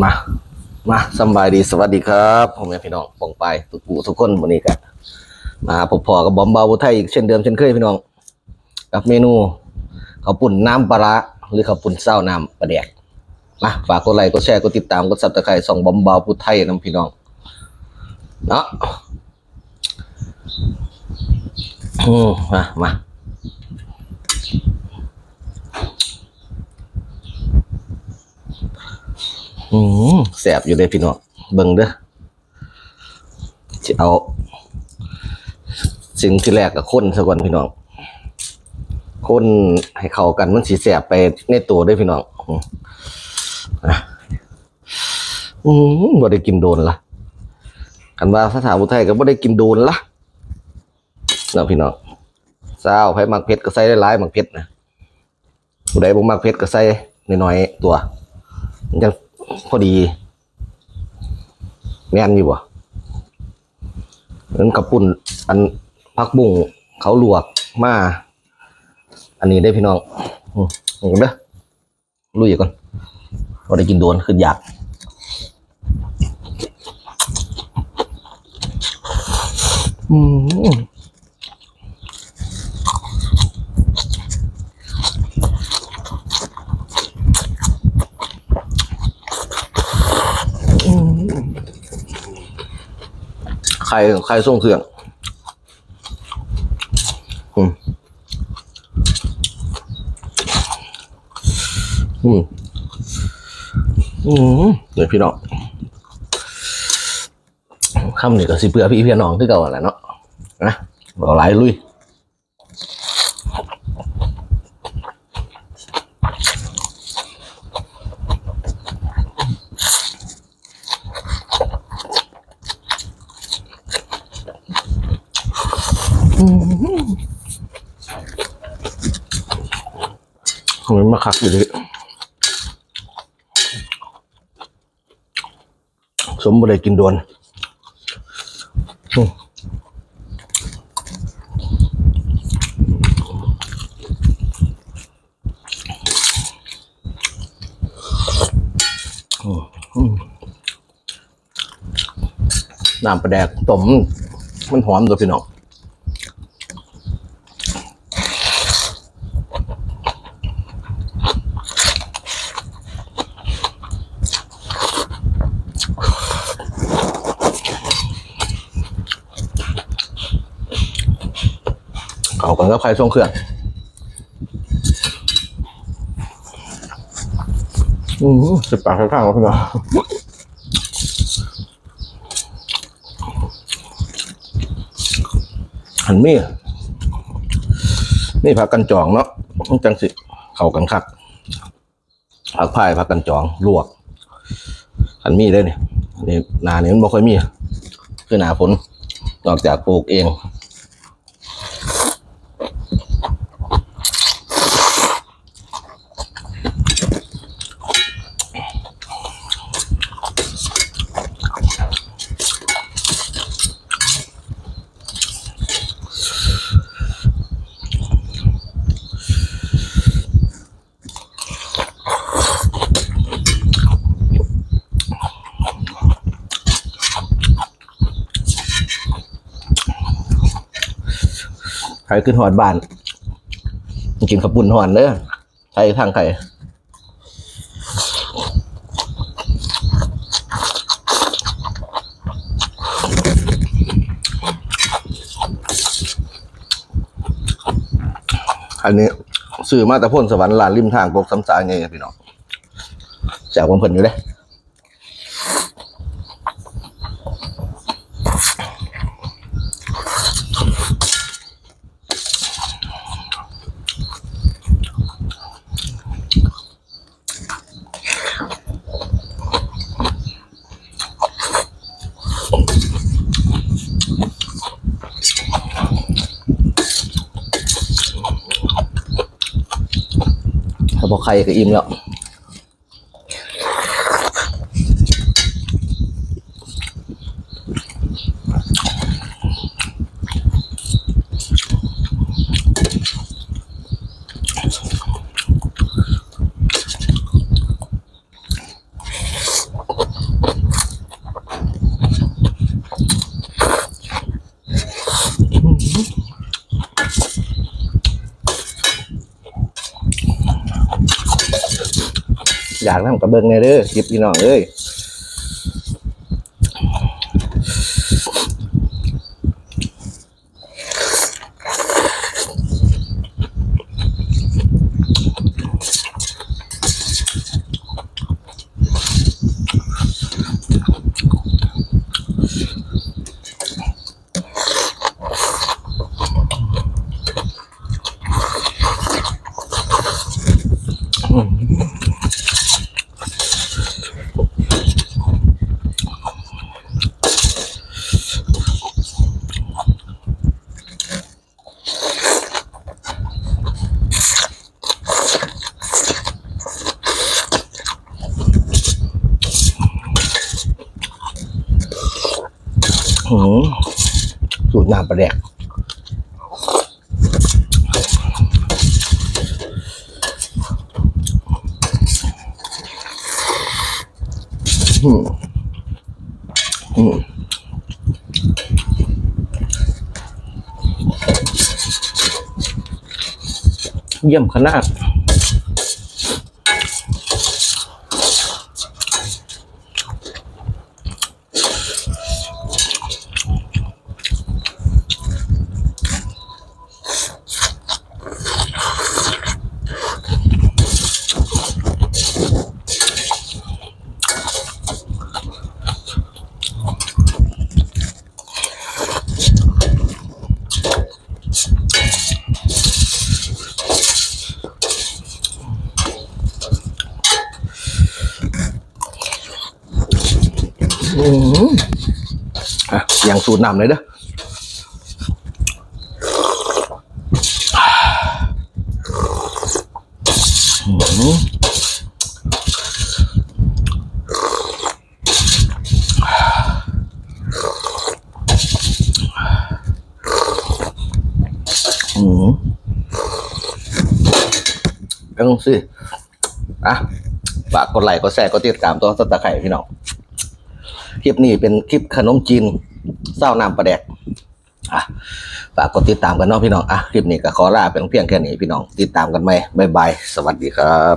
มา มาสบายดีสวัสดีครับผมแม่พี่น้องปองไปทุกผู้ทุกคนวันนี้กันมาพบพอกับบอมบาวไทยอีกเช่นเดิมเช่นเคยพี่น้อง กับเมนูข้าวปุ่นน้ำปลาร้าหรือข้าวปุ่นเศร้าน้ำปลาแดกมาฝากกดไลค์กดแชร์กดติดตามกดซับสไครต์ส่องบอมบาวุไทยน้ำพี่น้องเนาะอืมมามา อืมแสบอยู่เลยพี่น้องเบิ่งเด้อจะเอา สิ่งที่แรกกับคนซะก่อนพี่น้องคนให้เข้ากันมันสีแสบไปในตัวด้วยพี่น้องอืมอะอืมบ่ได้กินโดนละกันว่าภาษาอุทัยก็บ่ได้กินโดนละเนาะพี่น้องเศร้าไผมักเผ็ดก็ใส่ได้หลายมักเผ็ดนะผู้ใดบ่มักเผ็ดก็ใส่น้อยๆตัว มันจัง พอดี แม่นอยู่บ่นั้นกระปุ่นอันพักบุ้งเขาลวกมา อันนี้ได้พี่น้องอืมเอาเด้อลุยก่อนพอได้กินโดนขึ้นอยากอืม ใครใครส่งเครื่องอืมอืมอืมเดี๋ยวพี่น้องคำนี้ก็สิเพื่อพี่พี่น้องที่เก่าแหละเนาะนะบอกหลายลุย มันมาคักอยู่ดิสมบูรณ์กินโดนน้ำปลาแดกต้มมันหอมตัวพี่น้อง กันก็ใครงเครื่องอืมสิบปากข้างๆแล้วพี่น้องหันมีดนี่ผักกันจองเนาะจังสิเข้ากันคักผักพายผักกันจองลวกหันมีได้เนี่ยนี่หนาเนี่ยมันบ่ค่อยมีคือหนาฝนนอกจากปลูกเอง ใครขึ้นหอดบ้านกินขับปุ่นหอนเด้อใครทางใครอันนี้ซื้อมาแต่พ่นสวรรค์ลานริมทางกกสำสายไงพี่น้องจากวันเพิ่นอยู่เด้ถ้ พอใครก็อิ่มแล้ว อยากนํกับเบิ่งแน่เด้อคลิปพี่น้องเอ้ย สูตรน้ำปลาแดกอืมอืมเยี่ยมขนาด อืมอะอย่างสูตรนำเลยเด้ออืมอืมเอาสิอะฝากกดไลค์กดแชร์กดติดตามตัวสตาร์ไข่พี่น้อง คลิปนี้เป็นคลิปขนมจีนเศร้าน้ำประแดกอะฝากกดติดตามกันเนาะพี่น้องอะคลิปนี้ก็ขอลาเป็นเพียงแค่นี้พี่น้องติดตามกันไหมบ๊ายบายสวัสดีครับ